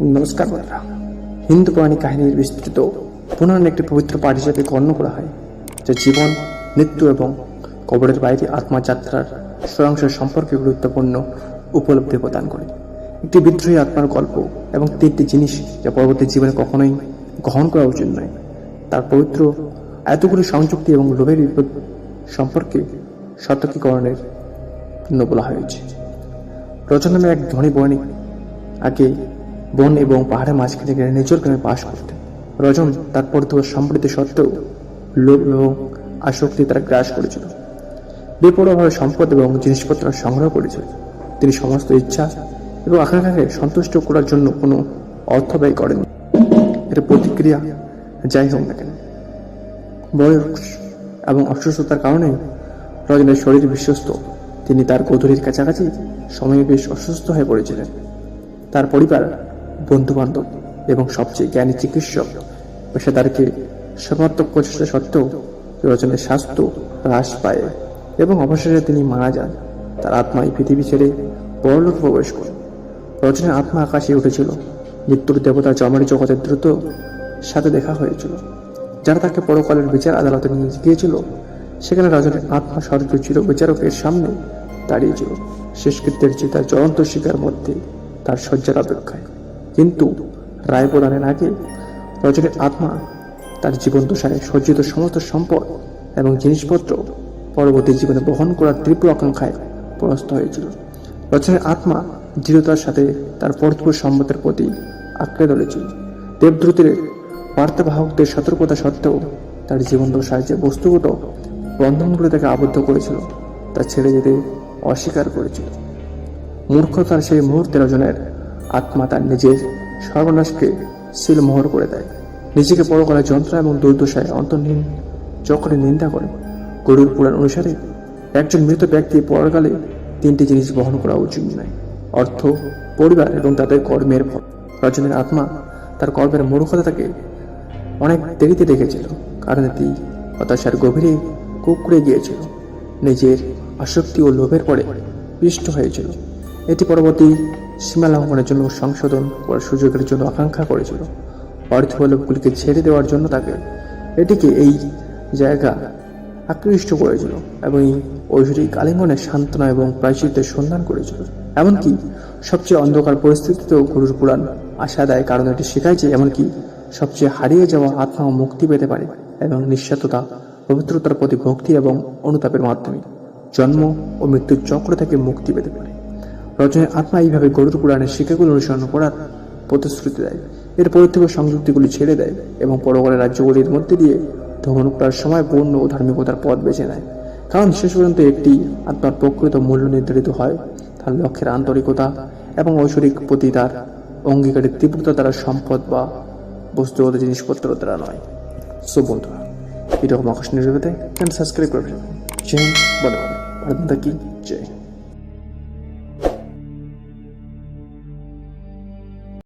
নমস্কার বন্ধুরা। হিন্দু পৌরাণিক কাহিনীর বিস্তৃত পুনরায় একটি পবিত্র পাঠ হিসেবে গণ্য করা হয়, যা জীবন, মৃত্যু এবং কবরের বাইরে আত্মাযাত্রার সরাংশ সম্পর্কে গুরুত্বপূর্ণ উপলব্ধি প্রদান করে। একটি বিদ্রোহী আত্মার গল্প এবং তিনটি জিনিস যা পরবর্তী জীবনে কখনোই গ্রহণ করা উচিত নয়। তার পবিত্র, এতগুলি সংযুক্তি এবং লোভের বিপদ সম্পর্কে সতর্কীকরণের জন্য বলা হয়েছে। রচনা নামে এক ধনী বণিক আগে বন এবং পাহাড়ের মাঝখানে গিয়ে নিজের গ্রামে বাস করতেন রজন তার পরিধ সমৃদ্ধি সত্ত্বেও লোভ এবং আসক্তি তারা গ্রাস করেছিল। বেপরোয়াভাবে সম্পদ এবং জিনিসপত্র সংগ্রহ করেছিল। তিনি সমস্ত ইচ্ছা এবং আকাঙ্ক্ষাকে সন্তুষ্ট করার জন্য কোনো অর্থ ব্যয় করেন এর প্রতিক্রিয়া যাই হোক না কেন। বয়স এবং অসুস্থতার কারণে রজনের শরীর বিশ্বস্ত। তিনি তার গোধূলির কাছাকাছি সময়ে বেশ অসুস্থ হয়ে পড়েছিলেন। তার পরিবার বন্ধু বান্ধব এবং সবচেয়ে জ্ঞানী চিকিৎসক পেশাদারকে সর্বাত্মক প্রচেষ্টা সত্ত্বেও রজনের স্বাস্থ্য হ্রাস পায় এবং অবশেষে তিনি মারা যান। তার আত্মা এই পৃথিবী ছেড়ে পরলোক প্রবেশ করে। রজনের আত্মা আকাশে উঠেছিল। মৃত্যুর দেবতা জমারি জগতের দ্রুত সাথে দেখা হয়েছিল। যারা তাকে পরকালের বিচার আদালতে নিয়ে গিয়েছিল, সেখানে রজনের আত্মা স্বর্গীয় চির বিচারকের সামনে দাঁড়িয়েছিল। শেষকৃত্যের চিতার জ্বলন্ত শিকার মধ্যে তার শয্যার অপেক্ষায়। কিন্তু রায় প্রদানের আগে রজনীর আত্মা তার জীবন দশায় সজ্জিত সমস্ত সম্পদ এবং জিনিসপত্র পরবর্তী জীবনে বহন করার তীব্র আকাঙ্ক্ষায় পরাস্ত হয়েছিল। রজনীর আত্মা দৃঢ়তার সাথে তার পরস্পর সম্মতের প্রতি আঁকড়ে ধরেছিল। দেবদ্রুতের বার্তাবাহকদের সতর্কতা সত্ত্বেও তার জীবন দশায় যে বস্তুগত বন্ধনগুলো তাকে আবদ্ধ করেছিল, তা ছেড়ে যেতে অস্বীকার করেছিল। মূর্খতার সেই মুহূর্তে রজনের আত্মা তার নিজের সর্বনাশকে সিলমোহর করে দেয়। নিজেকে পরকালে যন্ত্রণা এবং দুর্দশায় অন্তর্হীন চক্রে নিন্দা করে, গরুর পুরাণ অনুসারে একজন মৃত ব্যক্তি পরকালে তিনটি জিনিস বহন করা উচিত নয়, অর্থ, পরিবার এবং তাদের কর্মের ফল। রজনের আত্মা তার কর্মের মূর্খতা তাকে অনেক দেরিতে দেখেছিল, কারণ এটি হতাশার গভীরে কুকুরে গিয়েছিল, নিজের আসক্তি ও লোভের পরে পিষ্ট হয়েছিল। এটি পরবর্তী সীমা লঙ্ঘনের জন্য সংশোধন করার সুযোগের জন্য আকাঙ্ক্ষা করেছিল। অর্থবল্লভগুলিকে ছেড়ে দেওয়ার জন্য তাকে এটিকে এই জায়গা আকৃষ্ট করেছিল এবং এই ঐশ্বরিক আলিঙ্গনের সান্ত্বনা এবং প্রায়শ্চিত্তের সন্ধান করেছিল। এমনকি সবচেয়ে অন্ধকার পরিস্থিতিতেও গুরুর পুরাণ আশা দেয়, কারণ এটি শেখায় যে এমনকি সবচেয়ে হারিয়ে যাওয়া আত্মাও মুক্তি পেতে পারে এবং নিঃস্বাততা পবিত্রতার প্রতি ভক্তি এবং অনুতাপের মাধ্যমে জন্ম ও মৃত্যুর চক্র থেকে মুক্তি পেতে পারে। রজনের আত্মা এইভাবে গরুর পুরাণের শিক্ষাগুলো অনুসরণ করার প্রতিশ্রুতি দেয়। এর পরিত্যাগ সংযুক্তিগুলি ছেড়ে দেয় এবং পরকালের রাজ্যগুলির মধ্যে দিয়ে ভ্রমণ করার সময় পূর্ণ ও ধার্মিকতার পথ বেছে নেয়। কারণ শেষ পর্যন্ত একটি আত্মার প্রকৃত মূল্য নির্ধারিত হয়, তার লক্ষ্যের আন্তরিকতা এবং ঐশ্বরিক প্রতি তার অঙ্গীকারের তীব্রতা দ্বারা সম্পদ বা বস্তুগত জিনিসপত্র দ্বারা নয়। সো বন্ধুরা, এরকম আকর্ষণীয় জগতে চ্যানেল সাবস্ক্রাইব করবেন জয় হিন্দ বলে বলে ভারত কি? জয়।